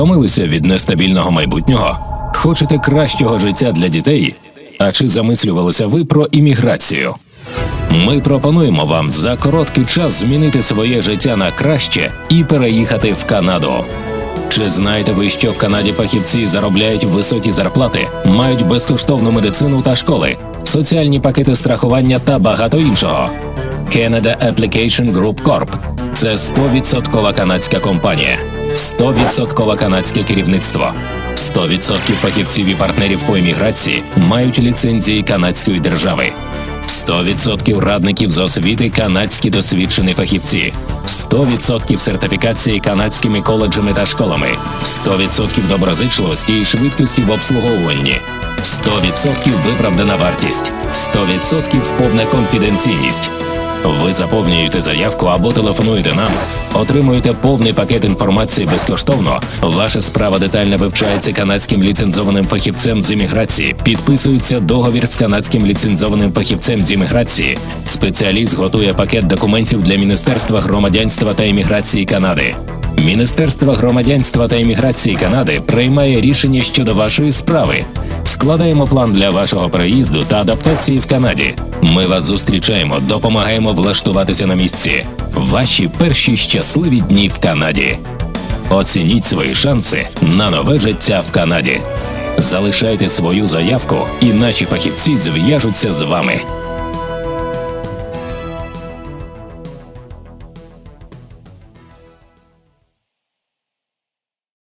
Втомилися від нестабільного майбутнього? Хочете кращого життя для дітей? А чи замислювалися ви про імміграцію? Ми пропонуємо вам за короткий час змінити своє життя на краще і переїхати в Канаду. Чи знаєте ви, що в Канаді фахівці заробляють високі зарплати, мають безкоштовну медицину та школи, соціальні пакети страхування та багато іншого? Canada Application Group Corp – це 100% канадська компанія, 100% канадське керівництво. 100% фахівців і партнерів по імміграції мають ліцензії канадської держави. 100% радників з освіти канадські досвідчені фахівці, 100% сертифікації канадськими коледжами та школами, 100% доброзичливості і швидкості в обслуговуванні, 100% виправдана вартість, 100% повна конфіденційність. Ви заповнюєте заявку або телефонуєте нам, отримуєте повний пакет інформації безкоштовно. Ваша справа детально вивчається канадським ліцензованим фахівцем з імміграції. Підписується договір з канадським ліцензованим фахівцем з імміграції. Спеціаліст готує пакет документів для Міністерства громадянства та імміграції Канади. Міністерство громадянства та імміграції Канади приймає рішення щодо вашої справи. Складаємо план для вашого приїзду та адаптації в Канаді. Ми вас зустрічаємо, допомагаємо влаштуватися на місці. Ваші перші щасливі дні в Канаді. Оцініть свої шанси на нове життя в Канаді. Залишайте свою заявку, і наші фахівці зв'яжуться з вами.